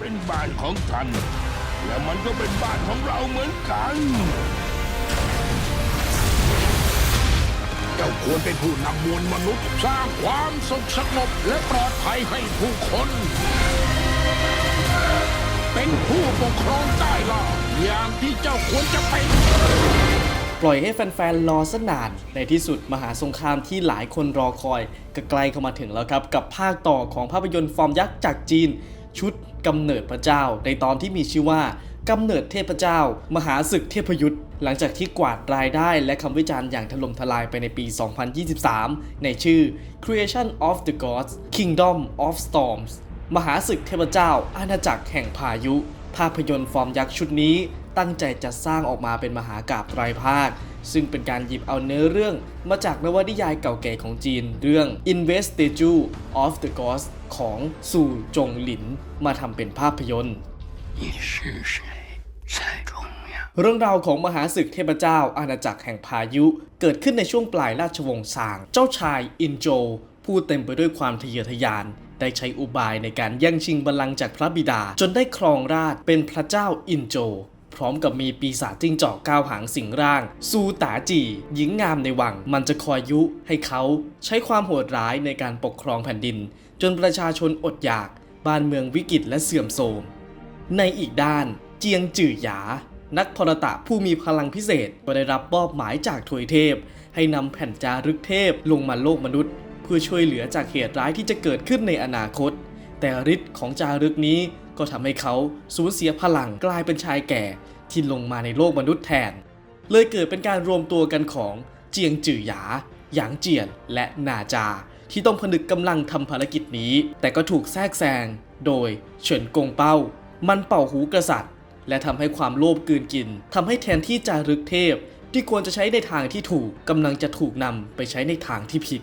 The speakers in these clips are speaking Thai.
เป็นบ้านของท่าน และมันก็เป็นบ้านของเราเหมือนกัน เจ้าควรเป็นผู้นำมวลมนุษย์ สร้างความสุขสงบและปลอดภัยให้ผู้คน เป็นผู้ปกครองใต้ล่าอย่างที่เจ้าควรจะเป็นปล่อยให้แฟนๆ รอสนาน ในที่สุดมหาสงครามที่หลายคนรอคอยก็ใกล้เข้ามาถึงแล้วครับ กับภาคต่อของภาพยนตร์ฟอร์มยักษ์จากจีน ชุดกำเนิดพระเจ้า ในตอนที่มีชื่อว่ากำเนิดเทพเจ้า มหาศึกเทพยุทธหลังจากที่กวาดรายได้และคำวิจารณ์อย่างถล่มทลายไปในปี 2023 ในชื่อ Creation of the Gods Kingdom of Storms มหาศึกเทพเจ้า อาณาจักรแห่งพายุ ภาพยนตร์ฟอร์มยักษ์ชุดนี้ ตั้งใจจะสร้างออกมาเป็นมหากาพย์ไตรภาค ซึ่งเป็นการหยิบเอาเนื้อเรื่องมาจากนวนิยายเก่าแก่ของจีนเรื่อง Investiture of the Gods ของสู่จงหลิน มาทำเป็นภาพยนตร์เรื่องราวของมหาศึกเทพเจ้าอาณาจักรแห่งพายุ เกิดขึ้นในช่วงปลายราชวงศ์ซาง เจ้าชายอินโจ ผู้เต็มไปด้วยความทะเยอทะยาน ได้ใช้อุบายในการแย่งชิงบัลลังก์จากพระบิดา จนได้ครองราชเป็นพระเจ้าอินโจ พร้อมกับมีปีศาจจิ้งจอกก้าวหางสิงร่าง ซูตาจีหญิงงามในวัง มันจะคอยยุให้เขาใช้ความโหดร้ายในการปกครองแผ่นดิน จนประชาชนอดอยาก บ้านเมืองวิกฤตและเสื่อมโทรม ในอีกด้าน เจียงจื่อหยา นักพรตะผู้มีพลังพิเศษก็ได้รับมอบหมายจากถวยเทพ ให้นำแผ่นจารึกเทพลงมาโลกมนุษย์ เพื่อช่วยเหลือจากเหตุร้ายที่จะเกิดขึ้นในอนาคต แต่ฤทธิ์ของจารึกนี้ก็ทำให้เขาสูญเสียพลังกลายเป็นชายแก่ที่ลงมาในโลกมนุษย์แทน เลยเกิดเป็นการรวมตัวกันของเจียงจื่อหยาหยางเจียนและนาจา ที่ต้องผนึกกำลังทำภารกิจนี้ แต่ก็ถูกแทรกแซงโดยเฉินกงเป้า มันเป่าหูกษัตริย์ และทำให้ความโลภกลืนกินทำให้แทนที่จารึกเทพ ที่ควรจะใช้ในทางที่ถูกกำลังจะถูกนำไปใช้ในทางที่ผิด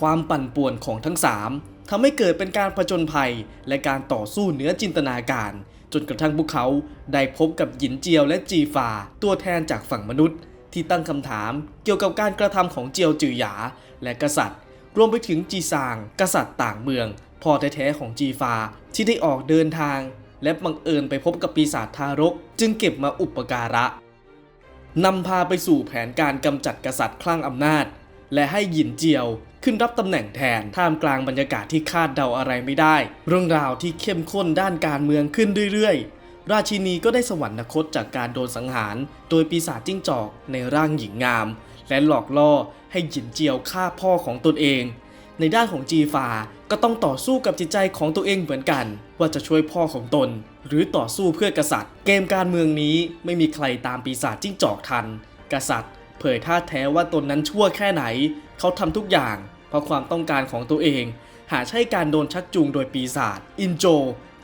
ความปั่นป่วนของทั้ง3 ทำให้เกิดเป็นการผจญภัย และการต่อสู้เหนือจินตนาการ จนกระทั่งพวกเขาได้พบกับหยินเจียวและจีฟาตัวแทนจากฝั่งมนุษย์ ที่ตั้งคำถามเกี่ยวกับการกระทำของเจียวจือหยา และกษัตริย์ รวมไปถึงจีซาง กษัตริย์ต่างเมือง พ่อแท้ๆของจีฟาที่ได้ออกเดินทาง และบังเอิญไปพบกับปีศาจทารก จึงเก็บมาอุปการะนำพาไปสู่แผนการกำจัดกษัตริย์คลั่งอำนาจ และให้หยินเจียวขึ้นรับตำแหน่งแทนท่ามกลางบรรยากาศที่คาดเดาอะไรไม่ได้ เรื่องราวที่เข้มข้นด้านการเมืองขึ้นเรื่อยๆ ราชินีก็ได้สวรรคตจากการโดนสังหาร โดยปีศาจจิ้งจอกในร่างหญิงงาม และหลอกล่อให้หยินเจียวฆ่าพ่อของตนเอง ในด้านของจีฟา ก็ต้องต่อสู้กับจิตใจของตัวเองเหมือนกัน ว่าจะช่วยพ่อของตน หรือต่อสู้เพื่อกษัตริย์ เกมการเมืองนี้ไม่มีใครตามปีศาจจิ้งจอกทัน กษัตริย์ เผยท่าแท้ว่าตนนั้นชั่วแค่ไหน เขาทำทุกอย่าง เพราะความต้องการของตัวเอง หาใช่การโดนชักจูงโดยปีศาจอินโจ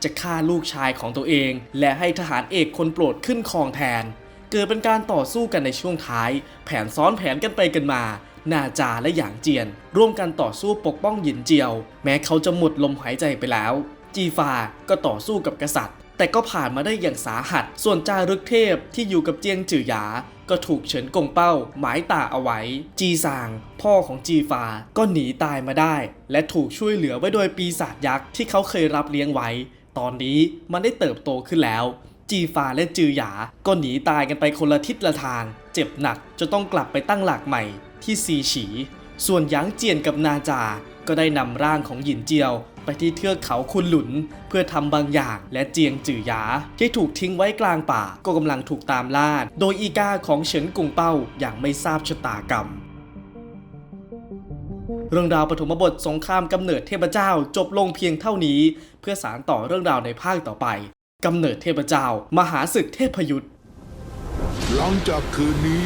จะฆ่าลูกชายของตัวเอง และให้ทหารเอกคนโปรดขึ้นครองแทน เกิดเป็นการต่อสู้กันในช่วงท้าย แผนซ้อนแผนกันไปกันมา นาจาและหยางเจียน ร่วมกันต่อสู้ปกป้องหยินเจียว แม้เขาจะหมดลมหายใจไปแล้ว จีฟาก็ต่อสู้กับกษัตริย์ แต่ก็ผ่านมาได้อย่างสาหัส ส่วนจารึกเทพที่อยู่กับเจียงจือหยา ก็ถูกเฉินกงเป้า หมายตาเอาไว้ จีซาง พ่อของจีฟา ก็หนีตายมาได้ และถูกช่วยเหลือไว้โดยปีศาจยักษ์ที่เขาเคยรับเลี้ยงไว้ ตอนนี้มันได้เติบโตขึ้นแล้ว จีฟาและจือหยา ก็หนีตายกันไปคนละทิศละทาง เจ็บหนักจนต้องกลับไปตั้งหลักใหม่ที่ซีฉี ส่วนหยางเจียนกับนาจา ก็ได้นำร่างของหยินเจียว ไปที่เทือกเขาคุนหลุน เพื่อทำบางอย่างและเจียงจือหยา ที่ถูกทิ้งไว้กลางป่าก็กำลังถูกตามล่าโดยอีกาของเฉินกุงเป้าอย่างไม่ทราบชะตากรรมเรื่องราวปฐมบทสงครามกำเนิดเทพเจ้าจบลงเพียงเท่านี้ เพื่อสารต่อเรื่องราวในภาคต่อไปกำเนิดเทพเจ้า มหาศึกเทพยุทธหลังจากคืนนี้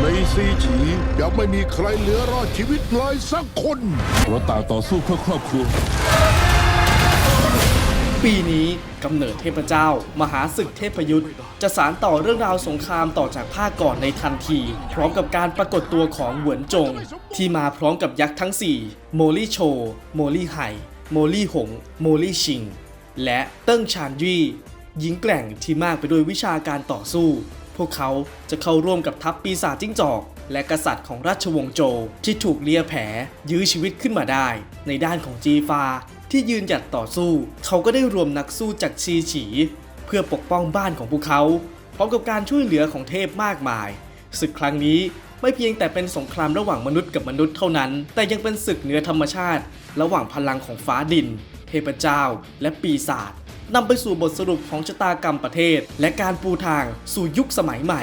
ในซีฉียังไม่มีใครเหลือรอดชีวิตเลยสักคนเราต่างต่อสู้เพื่อครอบครัว ปีนี้กำเนิดเทพเจ้า มหาศึกเทพยุทธจะสารต่อเรื่องราวสงครามต่อจากภาคก่อนในทันที พร้อมกับการปรากฏตัวของเหวินจง ที่มาพร้อมกับยักษ์ทั้ง 4 โมลี่โช โมลี่ไห่โมลี่หง โมลี่ชิง และเติ้งชานยี่ หญิงแกร่งที่มากไปด้วยวิชาการต่อสู้ พวกเขาจะเข้าร่วมกับทัพปีศาจจิ้งจอก และกษัตริย์ของราชวงศ์โจวที่ถูกเลียแผล ยื้อชีวิตขึ้นมาได้ ในด้านของจีฟา ที่ยืนหยัดต่อสู้ เขาก็ได้รวมนักสู้จากชีฉี เพื่อปกป้องบ้านของพวกเขาพร้อมกับการช่วยเหลือของเทพมากมายศึกครั้งนี้ไม่เพียงแต่เป็นสงครามระหว่างมนุษย์กับมนุษย์เท่านั้น แต่ยังเป็นศึกเหนือธรรมชาติ ระหว่างพลังของฟ้าดิน เทพเจ้า และปีศาจ นำไปสู่บทสรุปของชะตากรรมประเทศ และการปูทางสู่ยุคสมัยใหม่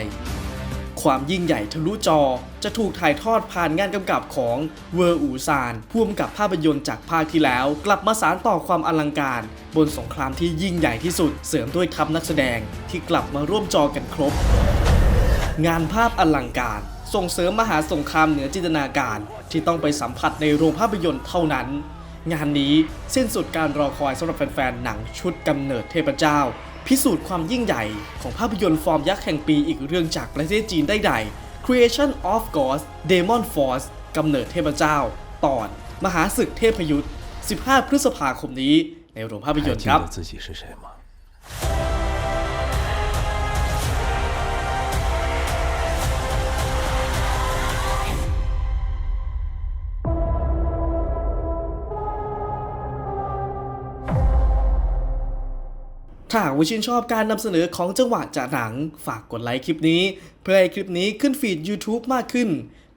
ความยิ่งใหญ่ทะลุจอจะถูกถ่ายทอดผ่านงานกำกับของเวอร์อูซานพ่วงกับภาพยนตร์จากภาคที่แล้ว กลับมาสารต่อความอลังการ บนสงครามที่ยิ่งใหญ่ที่สุด เสริมด้วยทัพนักแสดงที่กลับมาร่วมจอกันครบ งานภาพอลังการ ส่งเสริมมหาสงครามเหนือจินตนาการที่ต้องไปสัมผัสในโรงภาพยนตร์เท่านั้น งานนี้สิ้นสุดการรอคอยสำหรับแฟนๆ หนังชุดกำเนิดเทพเจ้า พิสูจน์ความยิ่งใหญ่ของภาพยนตร์ฟอร์มยักษ์แห่งปีอีกเรื่องจากประเทศจีนได้ใด Creation of Gods Demon Force กำเนิดเทพเจ้า ตอน มหาศึกเทพยุทธ์ 15 พฤษภาคมนี้ในโรงภาพยนตร์ครับ ถ้าหากว่าชื่นชอบการนำเสนอของจังหวะจากหนัง ฝากกดไลค์คลิปนี้ เพื่อให้คลิปนี้ขึ้นฟีด YouTube มากขึ้น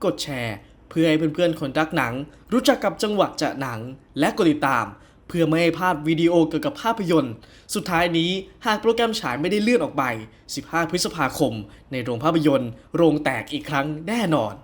กดแชร์ เพื่อให้เพื่อนๆคนรักหนัง รู้จักกับจังหวะจากหนัง และกดติดตาม เพื่อไม่ให้พลาดวิดีโอเกี่ยวกับภาพยนตร์ สุดท้ายนี้หากโปรแกรมฉายไม่ได้เลื่อนออกไป 15 พฤษภาคม ในโรงภาพยนตร์ โรงแตกอีกครั้งแน่นอน